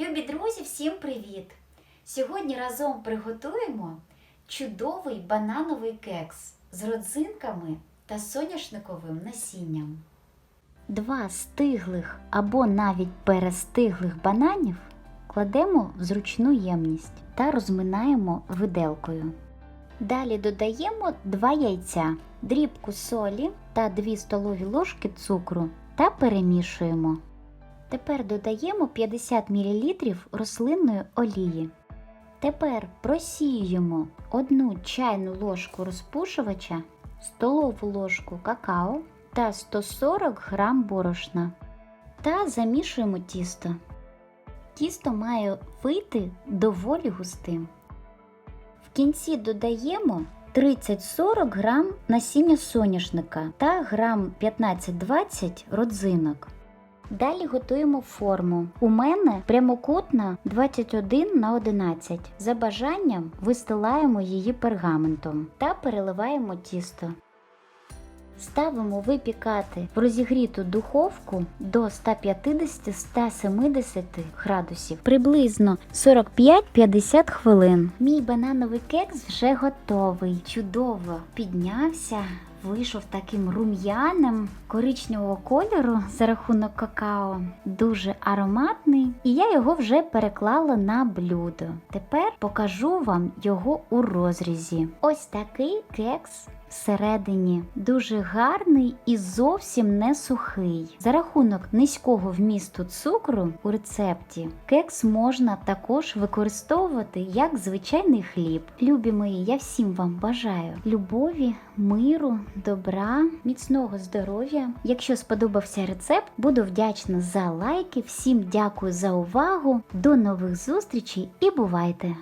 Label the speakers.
Speaker 1: Любі друзі, всім привіт! Сьогодні разом приготуємо чудовий банановий кекс з родзинками та соняшниковим насінням. Два стиглих або навіть перестиглих бананів кладемо в зручну ємність та розминаємо виделкою. Далі додаємо 2 яйця, дрібку солі та 2 столові ложки цукру та перемішуємо. Тепер додаємо 50 мл рослинної олії. Тепер просіюємо 1 чайну ложку розпушувача, столову ложку какао та 140 г борошна та замішуємо тісто. Тісто має вийти доволі густим. В кінці додаємо 30-40 грам насіння соняшника та грам 15-20 родзинок. Далі готуємо форму. У мене прямокутна 21 на 11. За бажанням вистилаємо її пергаментом та переливаємо тісто. Ставимо випікати в розігріту духовку до 150-170 градусів, приблизно 45-50 хвилин. Мій банановий кекс вже готовий. Чудово піднявся. Вийшов таким рум'яним коричневого кольору за рахунок какао, дуже ароматний, і я його вже переклала на блюдо. Тепер покажу вам його у розрізі. Ось такий кекс всередині дуже гарний і зовсім не сухий. За рахунок низького вмісту цукру у рецепті кекс можна також використовувати як звичайний хліб. Любі мої, я всім вам бажаю любові, миру, добра, міцного здоров'я. Якщо сподобався рецепт, буду вдячна за лайки. Всім дякую за увагу. До нових зустрічей і бувайте!